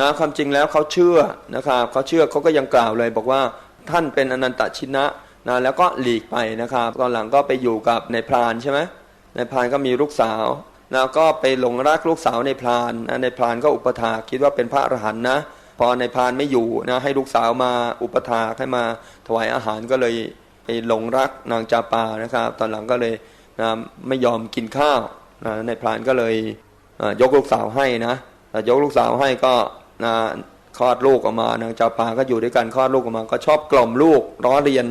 นะความจริงแล้วเขาเชื่อนะครับเขาเชื่อเขาก็ยังกล่าวเลย บอกว่าท่านเป็นอนันตชินะนะแล้วก็หลีกไปนะครับตอนหลังก็ไปอยู่กับในพรานใช่ไหมในพรานก็มีลูกสาวแล้วก็ไปหลงรักลูกสาวในพรานนะในพรานก็อุปถาคิดว่าเป็นพระอรหันต์นะพอในพรานไม่อยู่นะให้ลูกสาวมาอุปถาให้มาถวายอาหารก็เลยไปหลงรักนางจาปานะครับ ตอนหลังก็เลยนะไม่ยอมกินข้าวนะในพรานก็เลยยกลูกสาวให้นะยกลูกสาวให้ก็ นะคลอดลูกออกมานางจาปาก็อยู่ด้วยกันคลอดลูกออกมา ก็ชอบกล่อมลูกร้อเรียน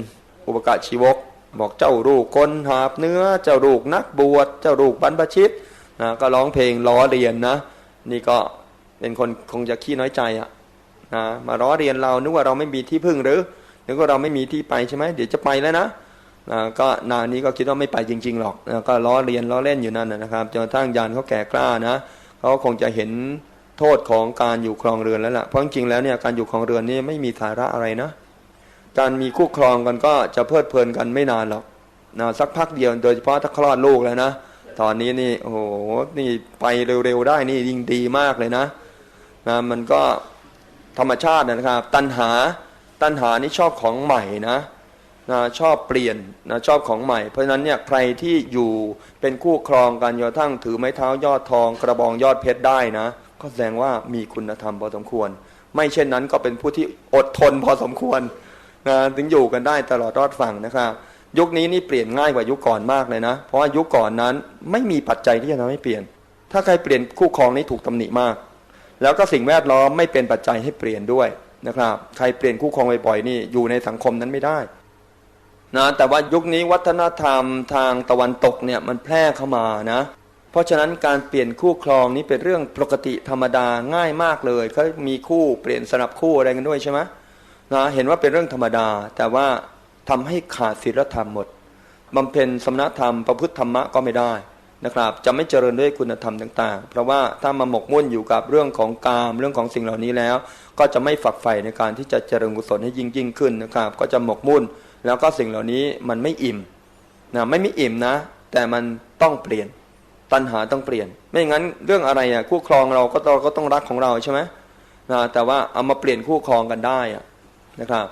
อุปกะชีวก บอกเจ้าลูกคนหาบเนื้อเจ้าลูกนักบวชเจ้าลูกบรรพชิตนะก็ร้องเพลงล้อเรียนนะ นี่ก็เป็นคนคงจะขี้น้อยใจอะนะมาล้อเรียนเรานึกว่าเราไม่มีที่พึ่งหรือนึกว่าเราไม่มีที่ไปใช่ไหมเดี๋ยวจะไปแล้วนะนะก็นานนี้ก็คิดว่าไม่ไปจริง ๆหรอกนะก็ล้อเรียนล้อเล่นอยู่นั่นนะครับจนกระทั่งยานเขาแก่กล้านะเขาคงจะเห็น โทษของการอยู่ครองเรือนแล้วล่ะเพราะจริงๆแล้วเนี่ยการอยู่ครองเรือนนี่ไม่มีสาระอะไรนะ การมีคู่ครองกันก็จะเพลิดเพลินกันไม่นานหรอกนะสักพักเดียวโดยเฉพาะถ้าคลอดลูกแล้วนะตอนนี้นี่โอ้โหนี่ไปเร็วๆได้นี่ยิ่งดีมากเลยนะนะมันก็ธรรมชาตินะครับ ตัณหาตัณหานี่ชอบของใหม่นะนะชอบเปลี่ยนนะชอบของใหม่ เพราะฉะนั้นเนี่ยใครที่อยู่เป็นคู่ครองกันจนทั่งถือไม้เท้ายอดทองกระบองยอดเพชรได้นะ ก็แสดงว่ามีคุณธรรมพอสมควร ไม่เช่นนั้นก็เป็นผู้ที่อดทนพอสมควรนะถึงอยู่กันได้ตลอดรอดฝั่งนะครับยุคนี้นี่เปลี่ยนง่ายกว่ายุคก่อนมากเลยนะ เพราะว่ายุคก่อนนั้นไม่มีปัจจัยที่จะทำให้เปลี่ยน ถ้าใครเปลี่ยนคู่ครองนี้ถูกตำหนิมาก แล้วก็สิ่งแวดล้อมไม่เป็นปัจจัยให้เปลี่ยนด้วยนะครับ ใครเปลี่ยนคู่ครองบ่อยๆนี่อยู่ในสังคมนั้นไม่ได้นะแต่ว่ายุคนี้วัฒนธรรมทางตะวันตกเนี่ยมันแพร่เข้ามานะ เพราะฉะนั้นการเปลี่ยนคู่ครองนี้เป็นเรื่องปกติธรรมดาง่ายมากเลยเขามีคู่เปลี่ยนสลับคู่อะไรกันด้วยใช่ไหมนะเห็นว่าเป็นเรื่องธรรมดา แต่ว่าทำให้ขาดศีลธรรมหมดบำเพ็ญสมณธรรมประพฤติธรรมะก็ไม่ได้นะครับ จะไม่เจริญด้วยคุณธรรมต่าง ๆ เพราะว่าถ้ามาหมกมุ่นอยู่กับเรื่องของกามเรื่องของสิ่งเหล่านี้แล้ว ก็จะไม่ฝักใฝ่ในการที่จะเจริญกุศลให้ยิ่งยิ่งขึ้นนะครับ ก็จะหมกมุ่น แล้วก็สิ่งเหล่านี้มันไม่อิ่มนะไม่มีอิ่มนะ แต่มันต้องเปลี่ยน ตัณหาต้องเปลี่ยน ไม่งั้นเรื่องอะไรอะคู่ครองเราก็ต้องก็ต้องรักของเราใช่ไหมนะแต่ว่าเอามาเปลี่ยนคู่ครองกันได้อะนะครับ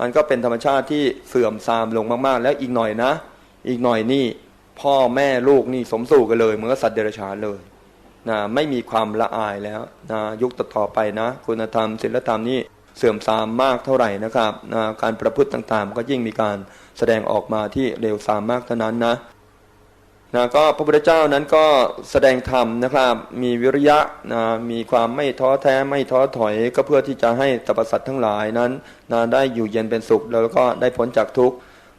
มันก็เป็นธรรมชาติที่เสื่อมทรามลงมากๆ แล้วอีกหน่อยนะ อีกหน่อยนี่พ่อแม่ลูกนี่สมสู่กันเลยเหมือนสัตว์เดรัจฉานเลยนะไม่มีความละอายแล้วนะยุคต่อไปนะ คุณธรรมศีลธรรมนี่เสื่อมทรามมากเท่าไหร่นะครับนะการประพฤติต่างๆ ก็ยิ่งมีการแสดงออกมาที่เร็วทรามมากเท่านั้นนะ นะก็พระพุทธเจ้านั้นก็แสดงธรรมนะครับมีวิริยะนะมีความไม่ท้อแท้ไม่ท้อถอย ก็เพื่อที่จะให้สรรพสัตว์ทั้งหลายนั้นนะได้อยู่เย็นเป็นสุขแล้วก็ได้พ้นจากทุกข์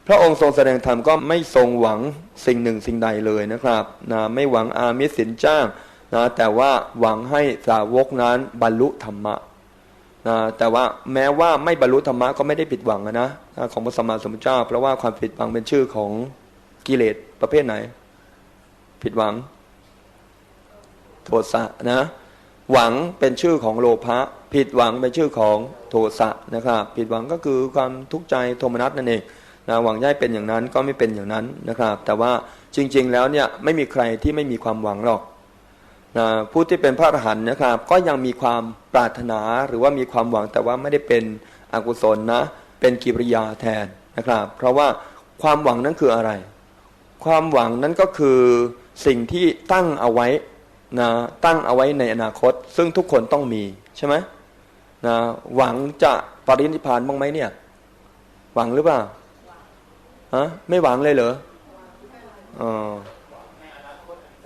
พระองค์ทรงแสดงธรรมก็ไม่ทรงหวังสิ่งหนึ่งสิ่งใดเลยนะครับนะไม่หวังอามิสสินจ้างนะแต่ว่าหวังให้สาวกนั้นบรรลุธรรมะนะแต่ว่าแม้ว่าไม่บรรลุธรรมะก็ไม่ได้ผิดหวังนะนะของพระสัมมาสัมพุทธเจ้า เพราะว่าความผิดหวังเป็นชื่อของกิเลสประเภทไหน ผิดหวัง โทสะนะ หวังเป็นชื่อของโลภะผิดหวังเป็นชื่อของโทสะนะครับผิดหวังก็คือความทุกข์ใจโทมนัสนั่นเองนะหวังย่ายเป็นอย่างนั้นก็ไม่เป็นอย่างนั้นนะครับ แต่ว่าจริง ๆ แล้วเนี่ยไม่มีใครที่ไม่มีความหวังหรอกนะผู้ที่เป็นพระอรหันต์นะครับ ก็ยังมีความปรารถนาหรือว่ามีความหวังแต่ว่าไม่ได้เป็นอกุศลนะ เป็นกิริยาแทนนะครับ เพราะว่าความหวังนั้นคืออะไร ความหวังนั้นก็คือ สิ่งที่ตั้งเอาไว้นะตั้งเอาไว้ในอนาคต ซึ่งทุกคนต้องมีใช่ไหมนะหวังจะปรินิพพานบ้างไหมเนี่ย หวังหรือเปล่าฮะไม่หวังเลยเหรออ๋อ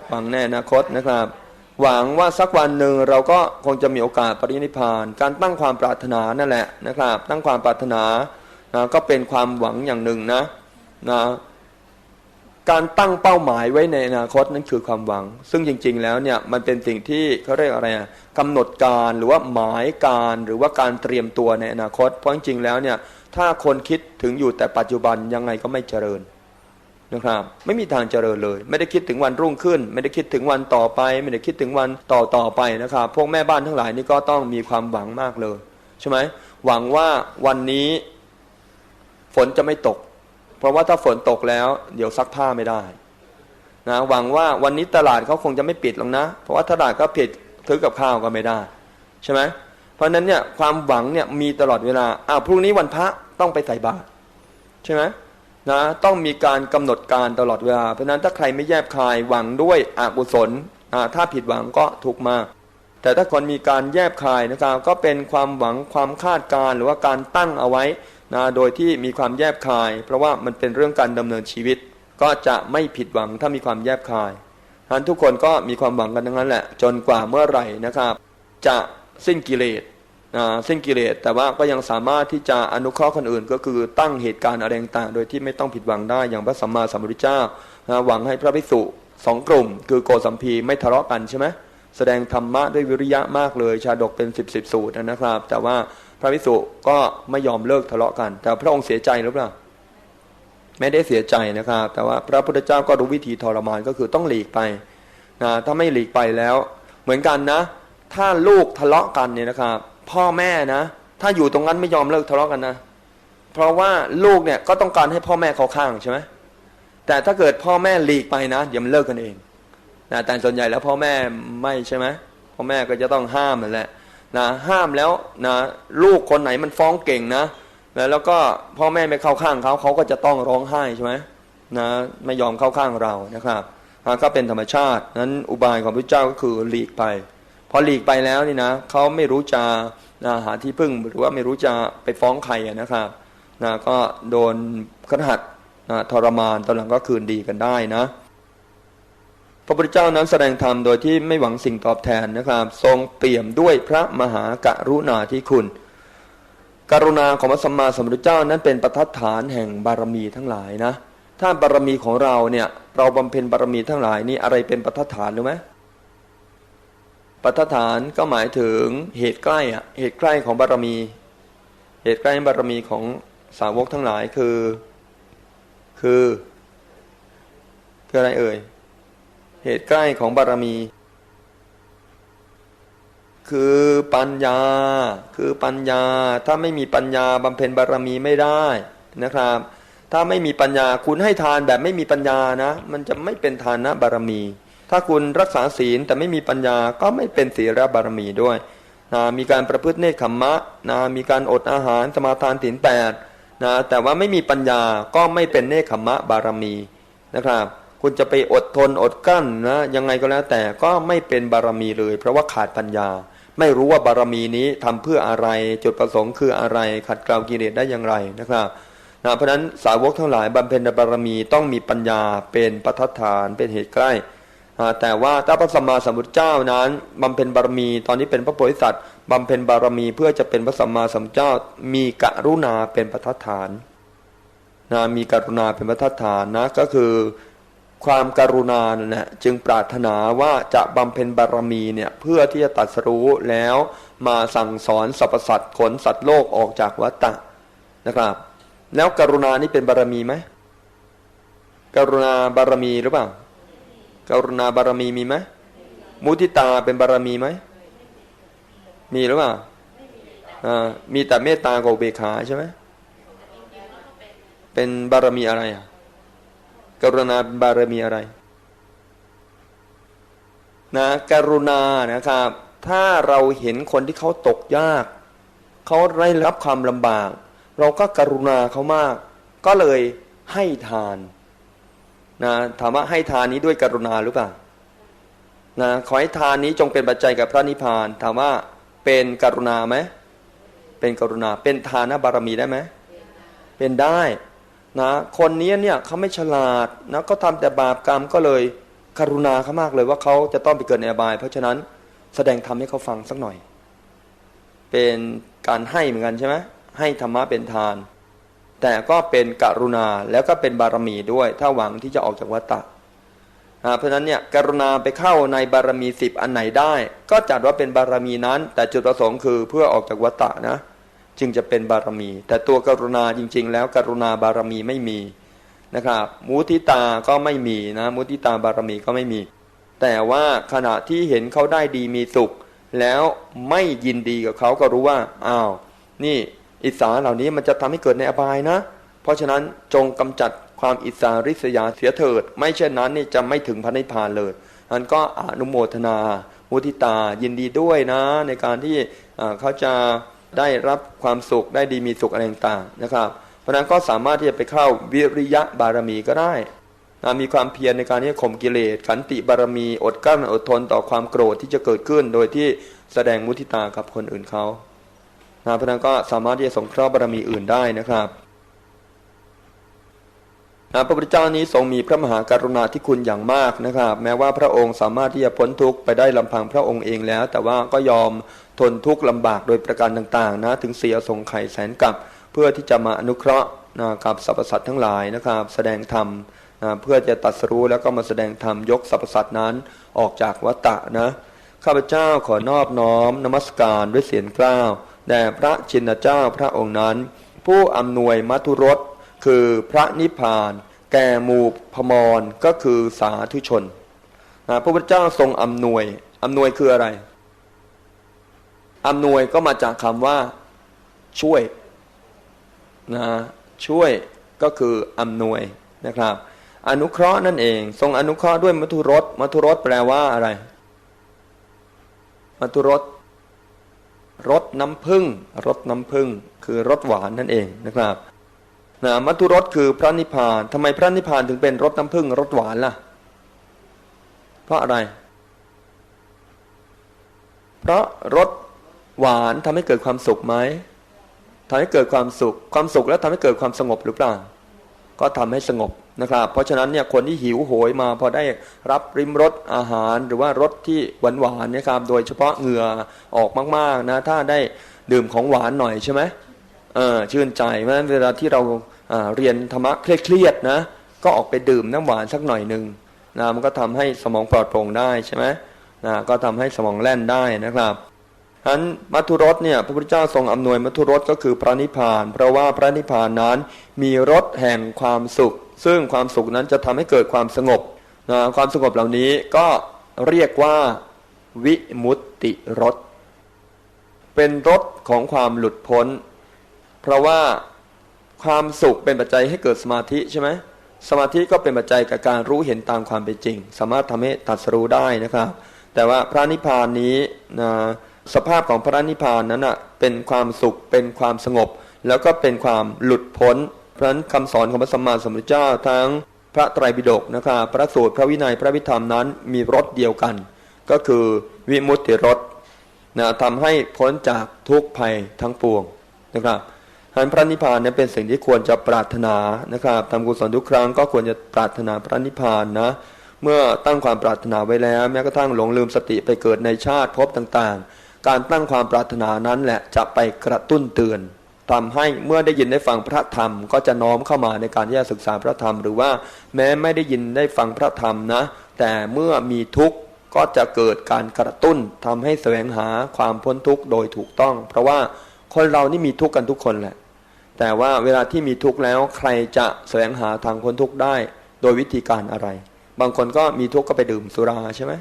หวังแน่อนาคตนะครับ หวังว่าสักวันหนึ่งเราก็คงจะมีโอกาสปรินิพพาน การตั้งความปรารถนานั่นแหละนะครับ ตั้งความปรารถนานะก็เป็นความหวังอย่างหนึ่งนะนะ การตั้งเป้าหมายไว้ในอนาคตนั่นคือความหวัง ซึ่งจริง ๆ แล้วเนี่ยมันเป็นสิ่งที่เขาเรียกอะไรอะกำหนดการหรือว่าหมายการหรือว่าการเตรียมตัวในอนาคต เพราะจริงๆแล้วเนี่ยถ้าคนคิดถึงอยู่แต่ปัจจุบันยังไงก็ไม่เจริญนะครับไม่มีทางเจริญเลย ไม่ได้คิดถึงวันรุ่งขึ้น ไม่ได้คิดถึงวันต่อไป ไม่ได้คิดถึงวันต่อต่อไปนะครับพวกแม่บ้านทั้งหลายนี่ก็ต้องมีความหวังมากเลยใช่ไหมหวังว่าวันนี้ฝนจะไม่ตก ราะว่าถ้าฝนตกแล้ว เดี๋ยวซักผ้าไม่ได้นะหวังว่าวันนี้ตลาดเขาคงจะไม่ปิดหรอกนะ เพราะว่าตลาดก็ปิดซื้อกับข้าวก็ไม่ได้ ใช่ไหมเพราะฉะนั้นเนี่ยความหวังเนี่ยมีตลอดเวลาอ้าวพรุ่งนี้วันพระต้องไปใส่บาตรใช่ไหมนะต้องมีการกำหนดการตลอดเวลา เพราะฉะนั้นถ้าใครไม่แยบคายหวังด้วยอกุศลอ่าถ้าผิดหวังก็ทุกมา แต่ถ้าคนมีการแยบคายนะครับก็เป็นความหวังความคาดการ์หรือว่าการตั้งเอาไว้ นะโดยที่มีความแยบคาย เพราะว่ามันเป็นเรื่องการดำเนินชีวิต ก็จะไม่ผิดหวังถ้ามีความแยบคายฉะนั้นทุกคนก็มีความหวังกันทั้งนั้นแหละ จนกว่าเมื่อไหร่นะครับ จะสิ้นกิเลสสิ้นกิเลสแต่ว่าก็ยังสามารถที่จะอนุเคราะห์คนอื่น ก็คือตั้งเหตุการณ์อะไรต่างๆโดยที่ไม่ต้องผิดหวังได้อย่างพระสัมมาสัมพุทธเจ้านะหวังให้พระภิกษุสองกลุ่ม คือโกสัมพีไม่ทะเลาะกันใช่ไหมแสดงธรรมะด้วยวิริยะมากเลย ชาดกเป็นสิบสิบสูตรนะครับ แต่ว่า พระภิกษุก็ไม่ยอมเลิกทะเลาะกัน แต่พระองค์เสียใจหรือเปล่าไม่ได้เสียใจนะครับ แต่ว่าพระพุทธเจ้าก็รู้วิธีทรมานก็คือต้องหลีกไปนะถ้าไม่หลีกไปแล้ว เหมือนกันนะ ถ้าลูกทะเลาะกันเนี่ยนะครับ พ่อแม่นะ ถ้าอยู่ตรงนั้นไม่ยอมเลิกทะเลาะกันนะเพราะว่าลูกเนี่ยก็ต้องการให้พ่อแม่เขาข้างใช่ไหมแต่ถ้าเกิดพ่อแม่หลีกไปนะเดี๋ยวมันเลิกกันเองนะแต่ส่วนใหญ่แล้วพ่อแม่ไม่ใช่ไหมพ่อแม่ก็จะต้องห้ามนั่นแหละ นะห้ามแล้วนะลูกคนไหนมันฟ้องเก่งนะแล้วแล้วก็พ่อแม่ไม่เข้าข้างเขาเขาก็จะต้องร้องไห้ใช่ไหมนะไม่ยอมเข้าข้างเรานะครับก็เป็นธรรมชาตินั้นอุบายของพระเจ้าก็คือหลีกไป พอหลีกไปแล้วนี่นะเขาไม่รู้จะนะหาที่พึ่งหรือว่าไม่รู้จะไปฟ้องใครนะครับนะก็โดนขนาดนะทรมานตอนหลังก็คืนดีกันได้นะ พระพุทธเจ้านั้นแสดงธรรมโดยที่ไม่หวังสิ่งตอบแทนนะครับ ทรงเปี่ยมด้วยพระมหากรุณาธิคุณ กรุณาของพระสัมมาสัมพุทธเจ้านั้นเป็นประทัดฐานแห่งบารมีทั้งหลายนะ ถ้าบารมีของเราเนี่ยเราบำเพ็ญบารมีทั้งหลายนี่อะไรเป็นประทัดฐานรู้ไหมประทัดฐานก็หมายถึงเหตุใกล้อะเหตุใกล้ของบารมี เหตุใกล้บารมีของสาวกทั้งหลายคือ คือคืออะไรเอ่ย เหตุใกล้ของบารมี คือปัญญา คือปัญญา ถ้าไม่มีปัญญาบำเพ็ญบารมีไม่ได้นะครับ ถ้าไม่มีปัญญาคุณให้ทานแบบไม่มีปัญญานะ มันจะไม่เป็นทานนะบารมี ถ้าคุณรักษาศีลแต่ไม่มีปัญญาก็ไม่เป็นศีลบารมีด้วยนะมีการประพฤติเนคขมมะนะมีการอดอาหารสมาทานศีลแปดนะแต่ว่าไม่มีปัญญาก็ไม่เป็นเนคขมมะบารมีนะครับ คุณจะไปอดทนอดกั้นนะยังไงก็แล้วแต่ก็ไม่เป็นบารมีเลย เพราะว่าขาดปัญญา ไม่รู้ว่าบารมีนี้ทำเพื่ออะไร จุดประสงค์คืออะไร ขัดเกลากิเลสได้อย่างไรนะครับนะเพราะฉะนั้นสาวกทั้งหลายบำเพ็ญบารมีต้องมีปัญญาเป็นประทัดฐานเป็นเหตุใกล้แต่ว่าถ้าพระสัมมาสัมพุทธเจ้านั้นบำเพ็ญบารมีตอนนี้เป็นพระโพธิสัตว์บำเพ็ญบารมีเพื่อจะเป็นพระสัมมาสัมพุทธเจ้า มีกรุณาเป็นประทัดฐานนะมีกรุณาเป็นประทัดฐานนะก็คือ ความการุณานั่นแหละจึงปรารถนาว่าจะบำเพ็ญบารมีเนี่ยเพื่อที่จะตัดสรู้แล้วมาสั่งสอนสรรพสัตว์ขนสัตว์โลกออกจากวัฏฏะนะครับ แล้วกรุณานี่เป็นบารมีไหมกรุณาบารมีหรือเปล่ากรุณาบารมีมีไหมมุทิตาเป็นบารมีไหมมีหรือเปล่าอ่ามีแต่เมตตากับอุเบกขาใช่ไหมเป็นบารมีอะไรอะ กรุณาบารมีอะไร นะกรุณานะครับ ถ้าเราเห็นคนที่เขาตกยาก เขาได้รับความลำบาก เราก็กรุณาเขามาก ก็เลยให้ทานนะถามว่าให้ทานนี้ด้วยกรุณาหรือเปล่านะขอให้ทานนี้จงเป็นปัจจัยกับพระนิพพาน ถามว่าเป็นกรุณาไหมเป็นกรุณาเป็นทานบารมีได้ไหมเป็นได้ นะคนนี้เนี่ยเขาไม่ฉลาดนะก็ทำแต่บาปกรรมก็เลยกรุณาเขามากเลยว่าเขาจะต้องไปเกิดในอบาย เพราะฉะนั้นแสดงธรรมให้เขาฟังสักหน่อย เป็นการให้เหมือนกันใช่ไหมให้ธรรมะเป็นทาน แต่ก็เป็นกรุณาแล้วก็เป็นบารมีด้วย ถ้าหวังที่จะออกจากวัฏฏะเพราะฉะนั้นเนี่ยกรุณาไปเข้าในบารมีสิบอันไหนได้ ก็จัดว่าเป็นบารมีนั้น แต่จุดประสงค์คือเพื่อออกจากวัฏฏะนะ จึงจะเป็นบารมี แต่ตัวกรุณาจริง ๆ แล้วกรุณาบารมีไม่มีนะครับ มุทิตาก็ไม่มีนะมุทิตาบารมีก็ไม่มี แต่ว่าขณะที่เห็นเขาได้ดีมีสุข แล้วไม่ยินดีกับเขาก็รู้ว่าอ้าวนี่อิสาเหล่านี้มันจะทำให้เกิดในอบายนะ เพราะฉะนั้นจงกำจัดความอิสาริษยาเสียเถิด ไม่เช่นนั้นนี่จะไม่ถึงพระนิพพานเลยอันก็อนุโมทนา มุทิตายินดีด้วยนะ ในการที่เขาจะ ได้รับความสุขได้ดีมีสุขอะไรต่างๆนะครับ เพราะนั้นก็สามารถที่จะไปเข้าวิริยะบารมีก็ได้นะมีความเพียรในการที่จะข่มกิเลสขันติบารมีอดกลั้นอดทนต่อความโกรธที่จะเกิดขึ้น โดยที่แสดงมุทิตากับคนอื่นเขานะเพราะนั้นก็สามารถที่จะสงเคราะห์บารมีอื่นได้นะครับนะพระพุทธเจ้านี้ทรงมีพระมหากรุณาธิคุณอย่างมากนะครับ แม้ว่าพระองค์สามารถที่จะพ้นทุกข์ไปได้ลำพังพระองค์เองแล้ว แต่ว่าก็ยอม ทนทุกข์ลำบากโดยประการต่างๆนะถึงเสียสงไข่แสนกับ เพื่อที่จะมาอนุเคราะห์นะกับสรรพสัตว์ทั้งหลายนะครับ แสดงธรรมนะเพื่อจะตัดสรู้แล้วก็มาแสดงธรรมยกสรรพสัตว์นั้นออกจากวัฏฏะนะข้าพเจ้าขอนอบน้อมนมัสการด้วยเสียงกล้าวแด่พระชินเจ้าพระองค์นั้น ผู้อำนวยมัทุรสคือพระนิพพาน แก่หมู่พมรก็คือสาธุชนนะพระพุทธเจ้าทรงอำนวยอำนวยคืออะไร อำนวยก็มาจากคำว่าช่วยนะช่วยก็คืออำนวยนะครับ อนุเคราะห์นั่นเอง ทรงอนุเคราะห์ด้วยมัทุรสมัทุรสแปลว่าอะไร มัทุรสรสน้ำผึ้งรสน้ำผึ้งคือรสหวานนั่นเองนะครับนะมัทุรสคือพระนิพพานทำไมพระนิพพานถึงเป็นรสน้ำผึ้งรสหวานล่ะ เพราะอะไร เพราะรส หวานทำให้เกิดความสุขไหมทำให้เกิดความสุข ความสุขแล้วทำให้เกิดความสงบหรือเปล่า ก็ทำให้สงบนะครับ เพราะฉะนั้นเนี่ยคนที่หิวโหยมาพอได้รับริมรสอาหารหรือว่ารสที่หวานหวานๆนี่ยครับ โดยเฉพาะเหงื่อออกมากๆนะถ้าได้ดื่มของหวานหน่อยใช่ไหมเออชื่นใจเพราะฉะนั้นเวลาที่เราอ่าเรียนธรรมะเครียดๆนะก็ออกไปดื่มน้ำหวานสักหน่อยหนึ่งนะมันก็ทำให้สมองปลอดโปร่งได้ใช่ไหมนะก็ทำให้สมองแล่นได้นะครับ ฉะนั้นมัทุรสเนี่ยพระพุทธเจ้าทรงอำนวยมัทุรสก็คือพระนิพพาน เพราะว่าพระนิพพานนั้นมีรสแห่งความสุข ซึ่งความสุขนั้นจะทำให้เกิดความสงบนะความสงบเหล่านี้ก็เรียกว่าวิมุตติรสเป็นรสของความหลุดพ้น เพราะว่าความสุขเป็นปัจจัยให้เกิดสมาธิใช่ไหมสมาธิก็เป็นปัจจัยกับการรู้เห็นตามความเป็นจริง สามารถทำให้ตัดสรู้ได้นะครับ แต่ว่าพระนิพพานนี้นะ สภาพของพระนิพพานนั้นอะเป็นความสุขเป็นความสงบ แล้วก็เป็นความหลุดพ้น เพราะนั้นคำสอนของพระสัมมาสัมพุทธเจ้าทั้งพระไตรปิฎกนะครับพระสูตรพระวินัยพระวิธรรมนั้นมีรสเดียวกัน ก็คือวิมุตติรสนะทำให้พ้นจากทุกข์ภัยทั้งปวงนะครับหันพระนิพพานเนี่ยเป็นสิ่งที่ควรจะปรารถนานะครับทำกุศลทุกครั้งก็ควรจะปรารถนาพระนิพพานนะเมื่อตั้งความปรารถนาไว้แล้ว แม้กระทั่งหลงลืมสติไปเกิดในชาติภพต่างๆ การตั้งความปรารถนานั้นแหละจะไปกระตุ้นเตือนทำให้เมื่อได้ยินได้ฟังพระธรรม ก็จะน้อมเข้ามาในการที่จะศึกษาพระธรรม หรือว่าแม้ไม่ได้ยินได้ฟังพระธรรมนะ แต่เมื่อมีทุกข์ก็จะเกิดการกระตุ้นทำให้แสวงหาความพ้นทุกข์โดยถูกต้อง เพราะว่าคนเรานี่มีทุกข์กันทุกคนแหละ แต่ว่าเวลาที่มีทุกข์แล้วใครจะแสวงหาทางพ้นทุกข์ได้ โดยวิธีการอะไร บางคนก็มีทุกข์ก็ไปดื่มสุราใช่ไหม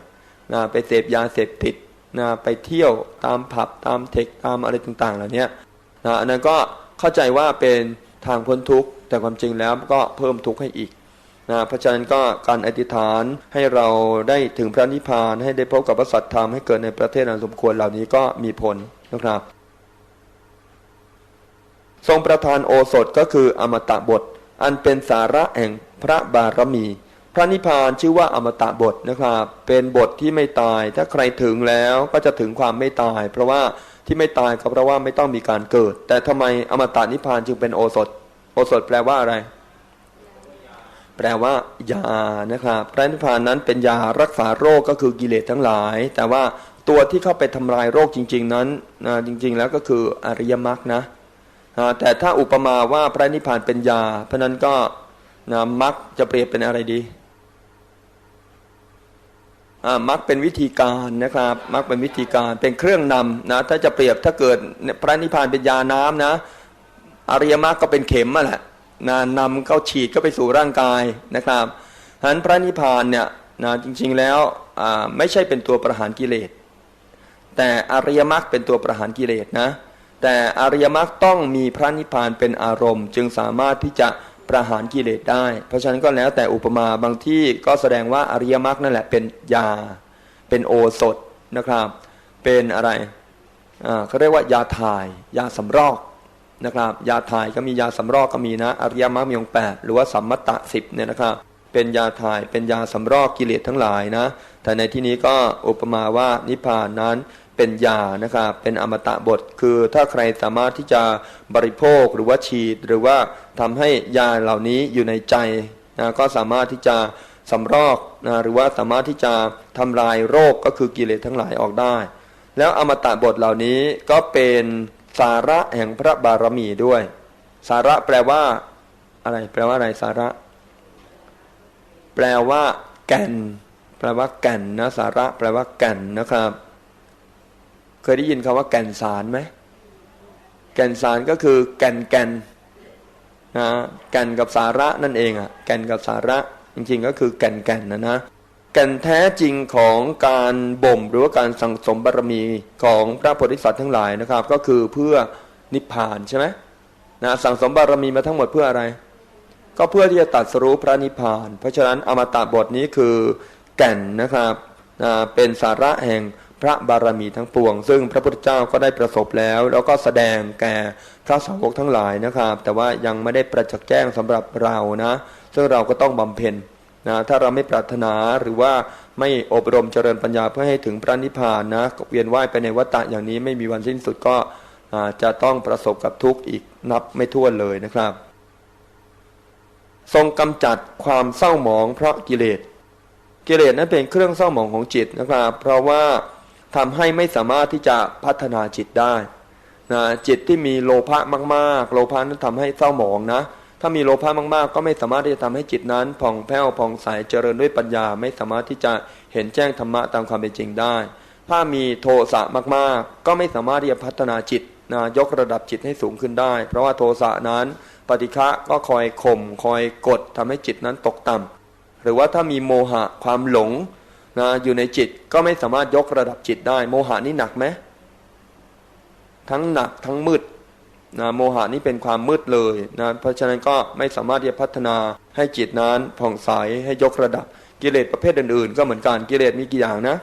นะไปเสพยาเสพติด นะไปเที่ยวตามผับตามเทคตามอะไรต่างๆเหล่านี้นะอันนั้นก็เข้าใจว่าเป็นทางพ้นทุกข์แต่ความจริงแล้วก็เพิ่มทุกข์ให้อีกนะเพราะฉะนั้นก็การอธิษฐานให้เราได้ถึงพระนิพพานให้ได้พบกับพระสัตธรรมให้เกิดในประเทศอันสมควรเหล่านี้ก็มีผลนะครับ ทรงประทานโอสถก็คืออมตะบท อันเป็นสาระแห่งพระบารมี พระนิพพานชื่อว่าอมตะบทนะครับ เป็นบทที่ไม่ตาย ถ้าใครถึงแล้วก็จะถึงความไม่ตาย เพราะว่าที่ไม่ตายก็เพราะว่าไม่ต้องมีการเกิด แต่ทำไมอมตะนิพพานจึงเป็นโอสถ โอสถแปลว่าอะไร แปลว่ายานะครับพระนิพพานนั้นเป็นยารักษาโรคก็คือกิเลสทั้งหลาย แต่ว่าตัวที่เข้าไปทำลายโรคจริง ๆ นั้นจริง ๆ แล้วก็คืออริยมรรคนะแต่ถ้าอุปมาว่าพระนิพพานเป็นยา เพราะนั้นก็นะมักจะเปรียบเป็นอะไรดี มักเป็นวิธีการนะครับมักเป็นวิธีการเป็นเครื่องนำนะถ้าจะเปรียบถ้าเกิดพระนิพพานเป็นยาน้ำนะ อริยมรรคก็เป็นเข็มมาแหละนะนำเข้าฉีดก็ไปสู่ร่างกายนะครับฉะนั้นพระนิพพานเนี่ยนะจริงๆแล้วไม่ใช่เป็นตัวประหารกิเลส แต่อริยมรรคเป็นตัวประหารกิเลสนะแต่อริยมรรคต้องมีพระนิพพานเป็นอารมณ์ จึงสามารถที่จะ ประหารกิเลสได้ เพราะฉะนั้นก็แล้วแต่อุปมาบางที่ก็แสดงว่าอริยมรรคนั่นแหละเป็นยา เป็นโอสถนะครับ เป็นอะไรอ่าเขาเรียกว่ายาถ่าย ยาสำรอกนะครับ ยาถ่ายก็มียาสำรอกก็มีนะ อริยมรรคมีองค์แปดหรือว่าสัมมตตะสิบเนี่ยนะครับ เป็นยาถ่าย เป็นยาสำรอกกิเลสทั้งหลายนะ แต่ในที่นี้ก็อุปมาว่านิพพานนั้น เป็นยานะครับเป็นอมตะบท คือถ้าใครสามารถที่จะบริโภคหรือว่าฉีด หรือว่าทำให้ยาเหล่านี้อยู่ในใจนะก็สามารถที่จะสำรอกนะหรือว่าสามารถที่จะทำลายโรคก็คือกิเลสทั้งหลายออกได้ แล้วอมตะบทเหล่านี้ก็เป็นสาระแห่งพระบารมีด้วย สาระแปลว่าอะไร แปลว่าอะไรสาระ แปลว่าแก่น แปลว่าแก่นนะสาระ แปลว่าแก่นนะครับ เคยได้ยินคำว่าแก่นสารไหมแก่นสารก็คือแก่นแก่นนะแก่นกับสาระนั่นเองอะแก่นกับสาระจริงๆก็คือแก่นแก่นนะนะแก่นแท้จริงของการบ่มหรือว่าการสังสมบารมีของพระโพธิสัตว์ทั้งหลายนะครับ ก็คือเพื่อนิพพานใช่ไหมนะสังสมบารมีมาทั้งหมดเพื่ออะไร ก็เพื่อที่จะตัดสรู้พระนิพพาน เพราะฉะนั้นอมตะบทนี้คือแก่นนะครับนะเป็นสาระแห่ง พระบารมีทั้งปวง ซึ่งพระพุทธเจ้าก็ได้ประสบแล้ว แล้วก็แสดงแก่พระสาวกทั้งหลายนะครับ แต่ว่ายังไม่ได้ประจักษ์แจ้งสำหรับเรานะ ซึ่งเราก็ต้องบำเพ็ญนะถ้าเราไม่ปรารถนาหรือว่าไม่อบรมเจริญปัญญาเพื่อให้ถึงพระนิพพานนะเวียนว่ายไปในวัฏฏะอย่างนี้ไม่มีวันสิ้นสุดก็จะต้องประสบกับทุกข์อีกนับไม่ถ้วนเลยนะครับ ทรงกำจัดความเศร้าหมองเพราะกิเลส กิเลสนั้นเป็นเครื่องเศร้าหมองของจิตนะครับ เพราะว่า ทำให้ไม่สามารถที่จะพัฒนาจิตได้นะจิตที่มีโลภะมาก ๆ โลภะนั้นทำให้เศร้าหมองนะ ถ้ามีโลภะมากๆ ก็ไม่สามารถที่จะทำให้จิตนั้นผ่องแผ้วผ่องใสเจริญด้วยปัญญา ไม่สามารถที่จะเห็นแจ้งธรรมะตามความเป็นจริงได้ ถ้ามีโทสะมากๆ ก็ไม่สามารถที่จะพัฒนาจิตนะยกระดับจิตให้สูงขึ้นได้ เพราะว่าโทสะนั้นปฏิฆะก็คอยข่มคอยกดทำให้จิตนั้นตกต่ำหรือว่าถ้ามีโมหะความหลง นะอยู่ในจิตก็ไม่สามารถยกระดับจิตได้ โมหะนี่หนักไหมทั้งหนักทั้งมืดนะโมหะนี่เป็นความมืดเลยนะเพราะฉะนั้นก็ไม่สามารถที่จะพัฒนาให้จิตนั้นผ่องใสให้ยกระดับกิเลสประเภทอื่นๆ ก็เหมือนกันกิเลสมีกี่อย่างนะ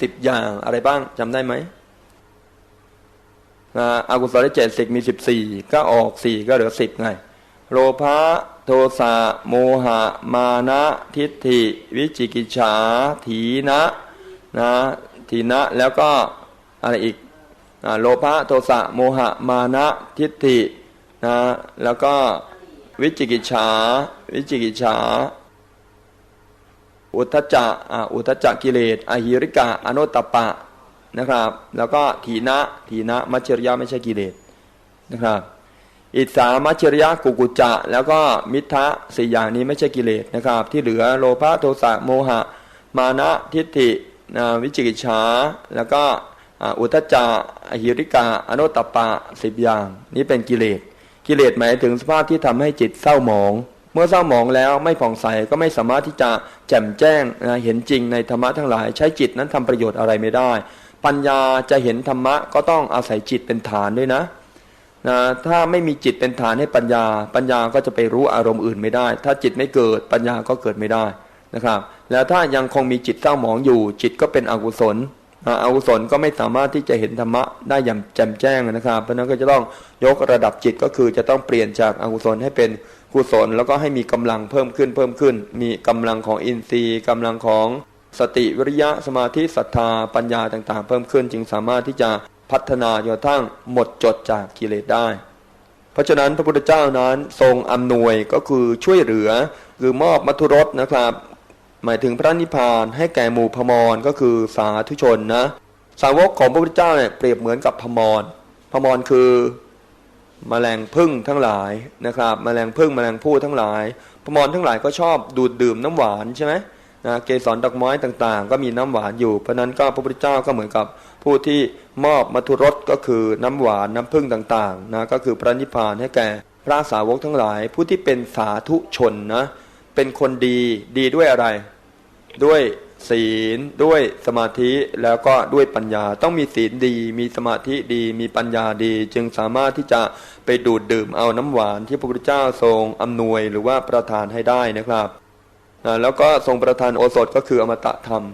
สิบอย่างอะไรบ้างจำได้ไหมอากุศลเจ็ดสิบมีสิบสี่ก็ออกสี่ก็เหลือสิบไง โลภะ โทสะโมหะ มานะทิฏฐิ วิจิกิจฉาถีนะนะถีนะแล้วก็อะไรอีกอโลภะโทสะโมหะ มานะทิฏฐินะแล้วก็วิจิกิจฉาวิจิกิจฉาอุทจจะอุทจจะกิเลสอหิริกะอนุตตปปะนะครับ แล้วก็ถีนะถีนะมัจจริยะไม่ใช่กิเลสนะครับ อิสามัจฉริยะกุกุจจะ แล้วก็มิทะสี่อย่างนี้ไม่ใช่กิเลสนะครับ ที่เหลือโลภะโทสะโมหะ มานะทิฏฐิวิจิกิจฉาแล้วก็อุทจจะอหิริกาอนุตตปปะสิบอย่าง นี้เป็นกิเลสกิเลสหมายถึงสภาพที่ทำให้จิตเศร้าหมอง เมื่อเศร้าหมองแล้วไม่ผ่องใสก็ไม่สามารถที่จะแจ่มแจ้งเห็นจริงในธรรมะทั้งหลาย ใช้จิตนั้นทำประโยชน์อะไรไม่ได้ ปัญญาจะเห็นธรรมะก็ต้องอาศัยจิตเป็นฐานด้วยนะ นะถ้าไม่มีจิตเป็นฐานให้ปัญญา ปัญญาก็จะไปรู้อารมณ์อื่นไม่ได้ ถ้าจิตไม่เกิดปัญญาก็เกิดไม่ได้นะครับ แล้วถ้ายังคงมีจิตเศร้าหมองอยู่ จิตก็เป็นอกุศลอากุศลก็ไม่สามารถที่จะเห็นธรรมะได้อย่างแจ่มแจ้งนะครับ เพราะฉะนั้นก็จะต้องยกระดับจิตก็คือจะต้องเปลี่ยนจากอกุศลให้เป็นกุศลแล้วก็ให้มีกำลังเพิ่มขึ้นเพิ่มขึ้น มีกำลังของอินทรีย์กำลังของสติวิริยะสมาธิศรัทธาปัญญาต่างๆ เพิ่มขึ้น จึงสามารถที่จะ พัฒนาจนกระทั่งหมดจดจากกิเลสได้ เพราะฉะนั้นพระพุทธเจ้านั้นทรงอำนวยก็คือช่วยเหลือคือมอบมัทุรสนะครับ หมายถึงพระนิพพานให้แก่หมู่พมรก็คือสาธุชนนะ สาวกของพระพุทธเจ้าเนี่ยเปรียบเหมือนกับพมรพมรคือมแมลงพึ่งทั้งหลายนะครับมแมลงพึ่งมแมลงผู้ทั้งหลายพมรทั้งหลายก็ชอบดูดดื่มน้ำหวานใช่ไหม นะเกสรดอกไม้ต่างๆ ก็มีน้ำหวานอยู่ เพราะนั้นก็พระพุทธเจ้าก็เหมือนกับผู้ที่มอบมัทุรสก็คือน้ำหวานน้ำพึ่งต่างๆนะก็คือพระนิพพานให้แก่พระสาวกทั้งหลาย ผู้ที่เป็นสาธุชนนะเป็นคนดีดีด้วยอะไร ด้วยศีลด้วยสมาธิแล้วก็ด้วยปัญญาต้องมีศีลดี มีสมาธิดี มีปัญญาดี จึงสามารถที่จะไปดูดดื่มเอาน้ำหวานที่พระพุทธเจ้าทรงอำนวยหรือว่าประทานให้ได้นะครับ แล้วก็ทรงประทานโอสถก็คืออมตะธรรม